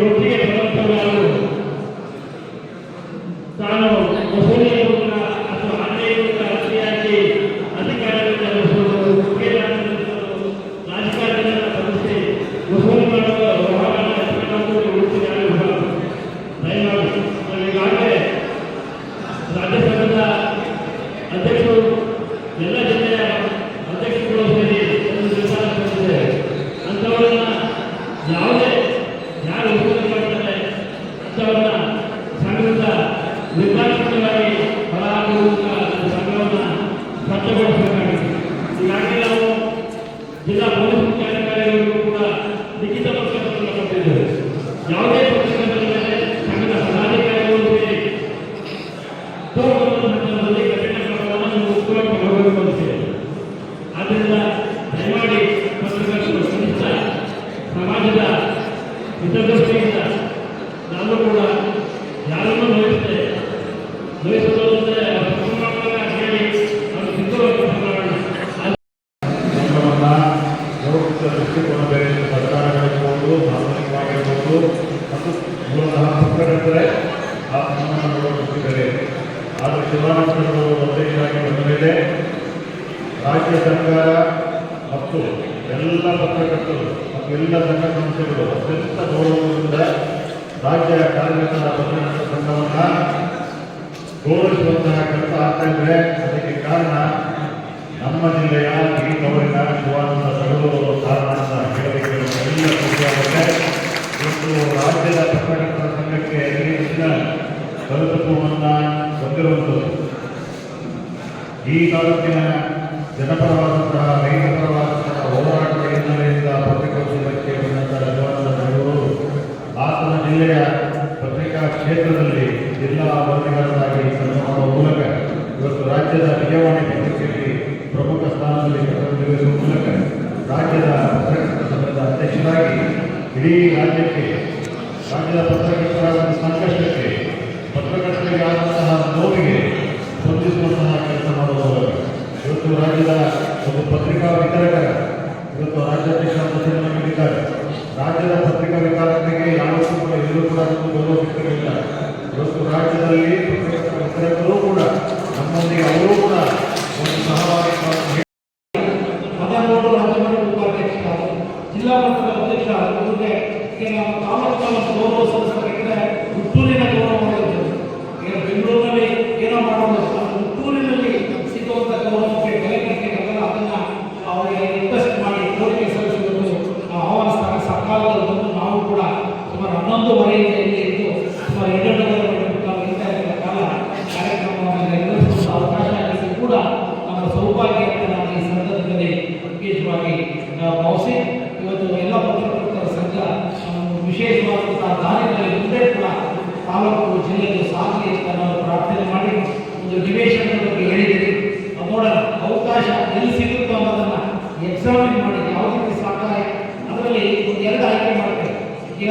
European ಚುನಾವಣೆಗಳು ಅಧ್ಯಕ್ಷರಾಗಿ ಬಂದ ಮೇಲೆ ರಾಜ್ಯ ಸರ್ಕಾರ ಮತ್ತು ಎಲ್ಲ ಪತ್ರಕರ್ತರು ಮತ್ತು ಎಲ್ಲ ಸಂಘ ಸಂಸ್ಥೆಗಳು ಅತ್ಯಂತ ಗೌರವದಿಂದ ರಾಜ್ಯ ಕಾರ್ಮಿಕರ ಪತ್ರಕರ್ತರ ಸಂಘವನ್ನು ಗೌರವಿಸುವಂತಹ ಕೆಲಸ ಆಗ್ತಾ ಇದ್ದರೆ ಅದಕ್ಕೆ ಕಾರಣ ನಮ್ಮ ಜಿಲ್ಲೆಯ ಈ ತವರಿನ ಶಿವಾನಂದ ತಗಲೂರು ಕಾರಣ ಅಂತ ಹೇಳಲಿಕ್ಕೆ ಎಲ್ಲ ಖುಷಿಯಾಗುತ್ತೆ ರಾಜ್ಯದ ಪತ್ರಕರ್ತರ ಸಂಘಕ್ಕೆ ಈ ದಿನ ಬಂದಿರುವಂಥದ್ದು. ಈ ತಾಲೂಕಿನ ಜನಪರವಾದಂತಹ ರೈತ ಹೋರಾಟದ ಹಿನ್ನೆಲೆಯಿಂದ ಪತ್ರಿಕೋದ್ಯಮಕ್ಕೆ ಬಂದಂಥ ಯಜಮಾನದ ಬೆಂಗಳೂರು, ಹಾಸನ ಜಿಲ್ಲೆಯ ಪತ್ರಿಕಾ ಕ್ಷೇತ್ರದಲ್ಲಿ ಜಿಲ್ಲಾ ವರದಿಗಾರರಾಗಿ ಕೆಲಸ ಮಾಡುವ ಮೂಲಕ ಇವತ್ತು ರಾಜ್ಯದ ವಿಜಯವಾಣಿ ಪತ್ರಿಕಾ ವಿಕಾರತೆಗೆ ಯಾವತ್ತೂ ಕೂಡ ಎಲ್ಲೂ ಕೂಡ ಗೌರವ ಸಿಕ್ಕಲಿಲ್ಲ ಇವತ್ತು ರಾಜ್ಯದಲ್ಲಿ ಪತ್ರಿಕಾ ಕೂಡ, ನಮ್ಮೊಂದಿಗೆ ಅವರು ಕೂಡ ಒಂದು ಸಹಭಾಗಿ ಜಿಲ್ಲಾ ಮಟ್ಟದ ಅಧ್ಯಕ್ಷ ತಾಲೂಕು ಗೌರವ ಸಂಸ್ಥೆ ಹುಟ್ಟೂರಿನ ಗೌರವ ಮಾಡೋದು ಬೆಂಗಳೂರಿನಲ್ಲಿ ಏನೋ ಮಾಡೋದು ವಿಶೇಷವಾದಂತಹ ಕಾರ್ಯದಲ್ಲಿ ಮುಂದೆ ಕೂಡ ತಾಲೂಕು ಜಿಲ್ಲೆಗೆ ಸಾಗಲಿ ಅಂತ ನಾವು ಪ್ರಾರ್ಥನೆ ಮಾಡಿ ಒಂದು ನಿವೇಶನದ ಬಗ್ಗೆ ಹೇಳಿದ್ದೀವಿ ನೋಡೋಣ, ಅವಕಾಶ ಎಲ್ಲಿ ಸಿಗುತ್ತೋ ಅನ್ನೋದನ್ನ ಎಕ್ಸಾಮಿನ್ ಮಾಡಿ, ಯಾವ ರೀತಿ ಸಾಕಾರ ಅದರಲ್ಲಿ ಒಂದು ಎರಡು ಆಯ್ಕೆ ಮಾಡ್ತೇವೆ ಈಗ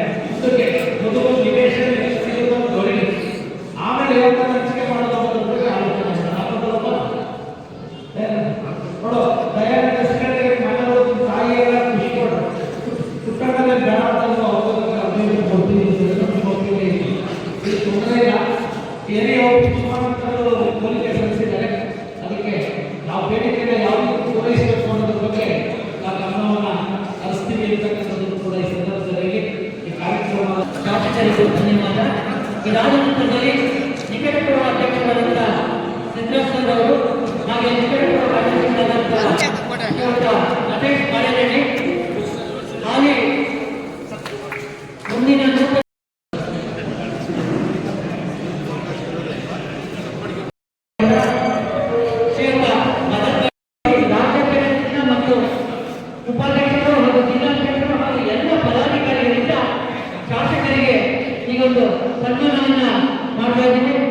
ಇದಾದ ನಂತರದಲ್ಲಿ ನಿಕಟಪೂರ್ವ ಅಧ್ಯಕ್ಷರಾದಂಥ ಸಿದ್ದರಾಮಯ್ಯ ಹಾಗೆ ನಿಕಟಪೂರ್ವ ಅಧ್ಯಕ್ಷರಾದಂಥ ಹಾಗೆ ಮುಂದಿನ ನೂತನ ಉಪಾಧ್ಯಕ್ಷರು ಹಾಗೂ ಜಿಲ್ಲಾಧ್ಯಕ್ಷರು ಹಾಗೂ ಎಲ್ಲ ಪದಾಧಿಕಾರಿಗಳಿಂದ ಶಾಸಕರಿಗೆ ಈಗೊಂದು ಸನ್ಮಾನವನ್ನ ಮಾಡ್ತಾ ಇದ್ದೀನಿ.